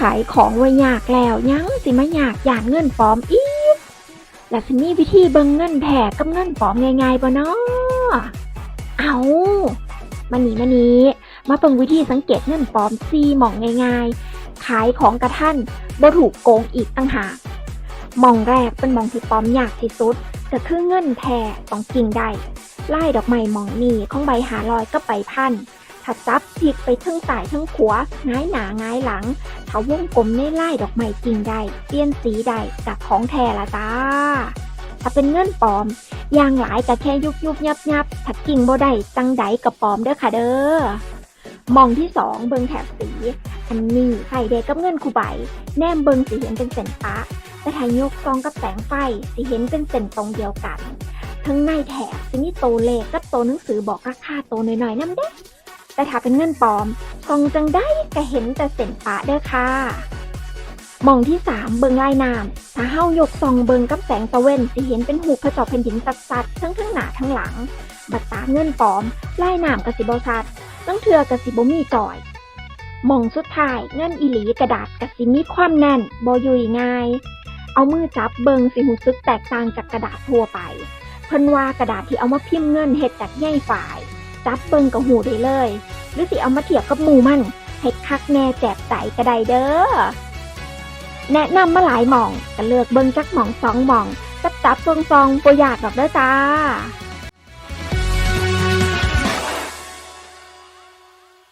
ขายของไว้ยากแล้วยังสิมายากย่านเงินปลอมอีกแล้วสิมีวิธีเบิ่งเงินแท้กับเงินปลอมง่ายๆบ่เนาะเอามานี่มานีมาเบิ่งวิธีสังเกตเงินปลอมซีหม่องง่ายๆ ขายของกระท่านบ่ถูกโกงอีกตั้งหากมองแรกเป็นมองที่ปลอมยากที่สุดก็คือเงินแท้ต้องจริงได้ไล่ดอกไม้มองนี่ของใบหาลอยก็ใบพัน ถ้าจับพลิกไปทั้งสายทั้งขวง้ายหนาง้ายหลัง ถ้าวงกลมในไล่ดอกไม้จริงได้เปลี่ยนสีได้จากของแท้ละจ้า ถ้าเป็นเงินปลอมอย่างหลายก็แค่ยุบยุบยับยับถ้ากิ่งบ่ได้จังใดกับปลอมเด้อค่ะเด้อมองที่สองเบิงแถบสี อันนี้ไฟเดกับเงินคูใบ แนมเบิงสีเห็นเป็นเส้นฟ้าแต่ถ้ายกซองกับแสงไฟสีเห็นเป็นเส้นตรงเดียวกัน ทั้งในแถบสิมีโตเลขกับโตหนังสือบอกราคาโตหน่อยๆนำเด้ แต่ถ้าเป็นเงินปลอมซองจังได้ก็เห็นแต่เส้นฟ้าเด้อค่ะมองที่สามเบิงลายน้ำถ้าเฮายกซองเบิงกับแสงตะเวนสิเห็นเป็นหูกระจกแผ่นดินสัดๆทั้งทั้งหน้าทั้งหลัง บัดตาเงินปลอมลายน้ำกสิบชัดตั้งเทือกสิบมีจ่อยมองสุดท้ายเงินอีหลีกระดาษกสิมีความแน่นบอยุยง่าย เอามือจับเบิงสิหูซึกแตกต่างจากกระดาษทั่วไป เพิ่นว่ากระดาษที่เอามาพิมพ์เงินเฮ็ดจากใยฝ่าย จับเบิงกับหูได้เลย หรือสิเอามาเทียบกับหมูมันให้คักแน่แจบใสกระไดเด้อ แนะนำมาหลายหม่องก็เลือกเบิงจักหม่องสองหม่องจับจับซองซองๆบ่อยากดอกเด้อจ้า